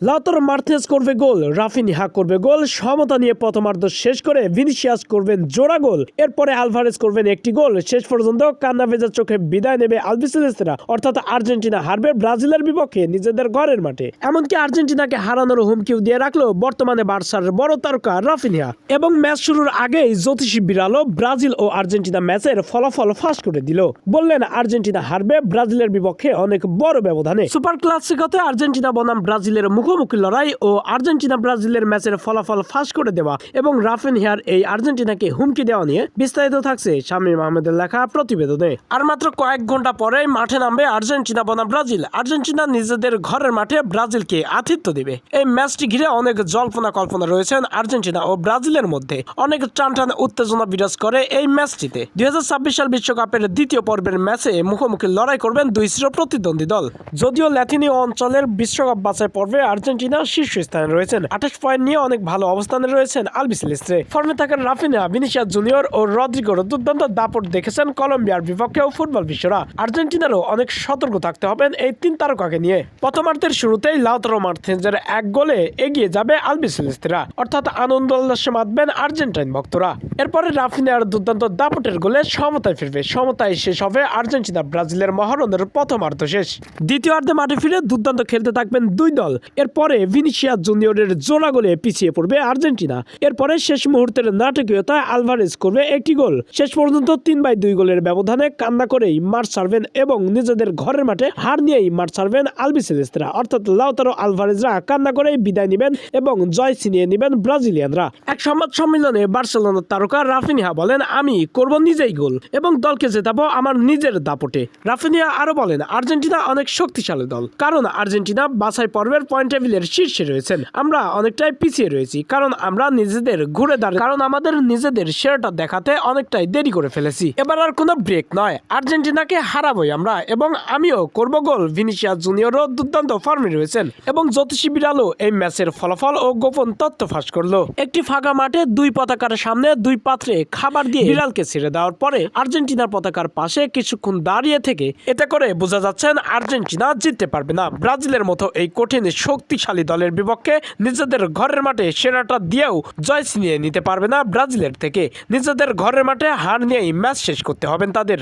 Lautaro মার্থেস করবে গোল রাফিনিহা করবে গোল, সমতা নিয়ে প্রথমার্ধ শেষ করে ভিনিসিয়াস করবেন জোড়া গোল। এরপরে আলভারেজ করবেন একটি গোল, শেষ পর্যন্ত কান্না ভেজার চোখে বিদায় নেবে আলবিসেলেস্তেরা অর্থাৎ আর্জেন্টিনা হারবে ব্রাজিলের বিপক্ষে নিজেদের ঘরের মাঠে। এমনকি আর্জেন্টিনাকে হারানোর হুমকিও দিয়ে রাখল বর্তমানে বার্সার বড় তারকা রাফিনিহা এবং ম্যাচ শুরুর আগেই জ্যোতিষী বিড়ালো ব্রাজিল ও আর্জেন্টিনা ম্যাচের ফলাফল ফাঁস করে দিল। বললেন, আর্জেন্টিনা হারবে ব্রাজিলের বিপক্ষে অনেক বড় ব্যবধানে। সুপার ক্লাসিকতে আর্জেন্টিনা বনাম ব্রাজিলের মুখোমুখি লড়াই ও আর্জেন্টিনা ব্রাজিলের ম্যাচের ফলাফল ফাঁস করে দেওয়া এবং রাফিনহিয়ার এই আর্জেন্টিনাকে হুমকি দেওয়া নিয়ে বিস্তারিত থাকছে শামীম আহমেদের লেখা প্রতিবেদনে। আর মাত্র কয়েক ঘণ্টা পরেই মাঠে নামবে আর্জেন্টিনা বনাম ব্রাজিল। আর্জেন্টিনা নিজেদের ঘরের মাঠে ব্রাজিলকে আতিথ্য দেবে। এই ম্যাচটি ঘিরে অনেক জল্পনা কল্পনা রয়েছেন আর্জেন্টিনা ও ব্রাজিলের মধ্যে। অনেক টান টান উত্তেজনা বিরাজ করে এই ম্যাচটিতে। দুই হাজার ছাব্বিশ সাল বিশ্বকাপের দ্বিতীয় পর্বের ম্যাচে মুখোমুখি লড়াই করবেন দুই চির প্রতিদ্বন্দ্বী দল। যদিও ল্যাতিনীয় অঞ্চলের বিশ্বকাপ বাছাই পর্বে আর্জেন্টিনা শীর্ষস্থানে রয়েছেন। আঠাশ পয়েন্ট নিয়ে অনেক ভালো অবস্থানে রয়েছেন আলবিসেলেস্ত্রে ফর্মে থাকেন রাফিনা ভিনিসিয়া জুনিয়র ও রদ্রিগোর। দুর্দান্ত দাপট দেখেছেন কলম্বিয়ার বিপক্ষেও ফুটবল বিশ্বরা। আর্জেন্টিনারও অনেক সতর্ক থাকতে হবেন এই তিন তারকাকে নিয়ে। প্রথমার্ধের শুরুতেই লাউতারো মার্থেন্সের এক গোলে এগিয়ে যাবে আলবিসেলেস্তেরা অর্থাৎ আনন্দ উল্লাসে মাতবেন আর্জেন্টাইন ভক্তরা। এরপরে রাফিনার দুর্দান্ত দাপটের গোলে সমতায় ফিরবে। সমতায় শেষ হবে আর্জেন্টিনা ব্রাজিলের মহারণের প্রথমার্ধ শেষ। দ্বিতীয়ার্ধে মাঠে ফিরে দুর্দান্ত খেলতে থাকবেন দুই দল। এরপরে ভিনিসিয়া জুনিয়রের জোড়া গোলে পিছিয়ে পড়বে আর্জেন্টিনা। এরপরে শেষ মুহূর্তের নাটকীয়তায় আলভারেজ করবে একটি গোল। শেষ পর্যন্ত তিন বাই দুই গোলের ব্যবধানে কান্না করেই মাঠ ছাড়বেন এবং নিজেদের ঘরের মাঠে হার নিয়েই মাঠ ছাড়বেন আলবিসেলেস্তেরা, অর্থাৎ লাউতারো আলভারেজরা কান্না করেই বিদায় নেবেন এবং জয় ছিনিয়ে নেবেন ব্রাজিলিয়ানরা। এক সংবাদ সম্মেলনে বার্সেলোনার তারকা রাফিনিহা বলেন, আমি করব নিজেই গোল এবং দলকে জেতাবো আমার নিজের দাপটে। রাফিনিয়া আরও বলেন, আর্জেন্টিনা অনেক শক্তিশালী দল। কারণ আর্জেন্টিনা বাছাই পর্বের পয়েন্ট টেবিলের শীর্ষে রয়েছেন। আমরা অনেকটাই পিছিয়ে রয়েছি, কারণ আমরা নিজেদের ঘুরে দাঁড় কারণ আমাদের নিজেদের সেরাটা দেখাতে অনেকটাই দেরি করে ফেলেছি। এবার আর কোনো ব্রেক নয়। আর্জেন্টিনাকে হারাবোই আমরা, এবং আমিও করব গোল। ভিনিসিয়া জুনিয়রও দুর্দান্ত ফর্মে রয়েছেন, এবং জ্যোতিষী বিড়ালও এই ম্যাচের ফলাফল ও গোপন তথ্য ফাঁস করল। একটি ফাঁকা মাঠে দুই পতাকার সামনে দুই পাত্রে খাবার দিয়ে বিড়ালকে ছেড়ে দেওয়ার পরে আর্জেন্টিনার পতাকার পাশে কিছুক্ষণ দাঁড়িয়ে থেকে, এতে করে বোঝা যাচ্ছেন আর্জেন্টিনা জিততে পারবে না। ব্রাজিলের মতো এই কঠিন শক্তিশালী দলের বিপক্ষে নিজেদের ঘরের মাঠে সেরাটা দিয়েও জয় ছিনিয়ে নিতে পারবে না ব্রাজিলের থেকে। নিজেদের ঘরের মাঠে হার নিয়েই ম্যাচ শেষ করতে হবেন তাদের।